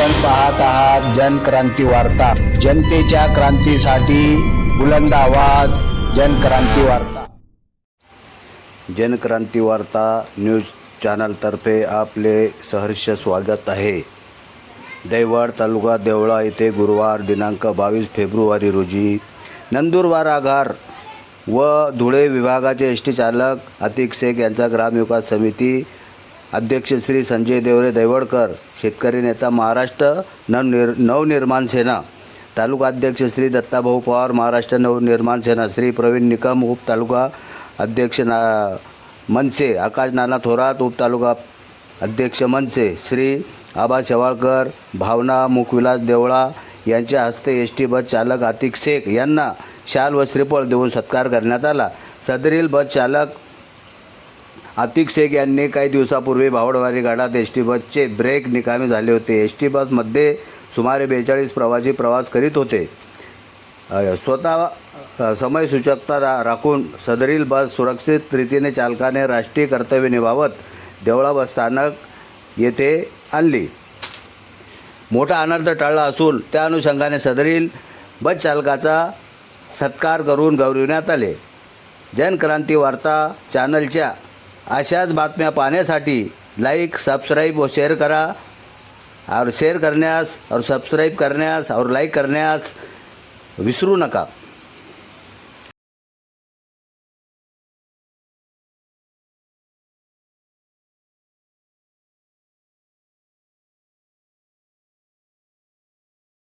आपण पाहत आहात जनक्रांती वार्ता. जनतेच्या क्रांतीसाठी बुलंद आवाज जनक्रांती वार्ता. जनक्रांती वार्ता न्यूज चॅनलतर्फे आपले सहर्ष स्वागत आहे. दैवाड तालुका देवळा येथे गुरुवार दिनांक बावीस फेब्रुवारी रोजी नंदुरबार आघार व धुळे विभागाचे एस टी चालक अतिक शेख यांचा ग्रामविकास समिती अध्यक्ष श्री संजय देवरे दैवडकर शेतकरी नेता महाराष्ट्र नवनिर नवनिर्माण सेना तालुका अध्यक्ष श्री दत्ताभाऊ पवार महाराष्ट्र नवनिर्माण सेना श्री प्रवीण निकम उप तालुका अध्यक्ष ना मनसे आकाश नाना थोरात उप तालुका अध्यक्ष मनसे श्री आबा शेवाळकर भावना मुखविलास देवळा यांच्या हस्ते एस टी बस चालक आतिक शेख यांना शाल व श्रीफळ देऊन सत्कार करण्यात आला. सदरील बस चालक आतिक शेख यांनी काही दिवसापूर्वी भावडवारी गाडात एस टी बसचे ब्रेक निकामी झाले होते. एस टी बसमध्ये सुमारे बेचाळीस प्रवासी प्रवास करीत होते. स्वतः समय समयसूचकता राखून सदरील बस सुरक्षित रीतीने चालकाने राष्ट्रीय कर्तव्य निभावत देवळा बस स्थानक येथे आणली. मोठा अनर्थ टळला असून त्या अनुषंगाने सदरील बस चालकाचा सत्कार करून गौरविण्यात आले. जनक्रांती वार्ता चॅनलच्या अशाच बातम्या पाहण्यासाठी लाईक सबस्क्राईब व शेअर करा. और शेअर करण्यास और सबस्क्राईब करण्यास और लाईक करण्यास विसरू नका.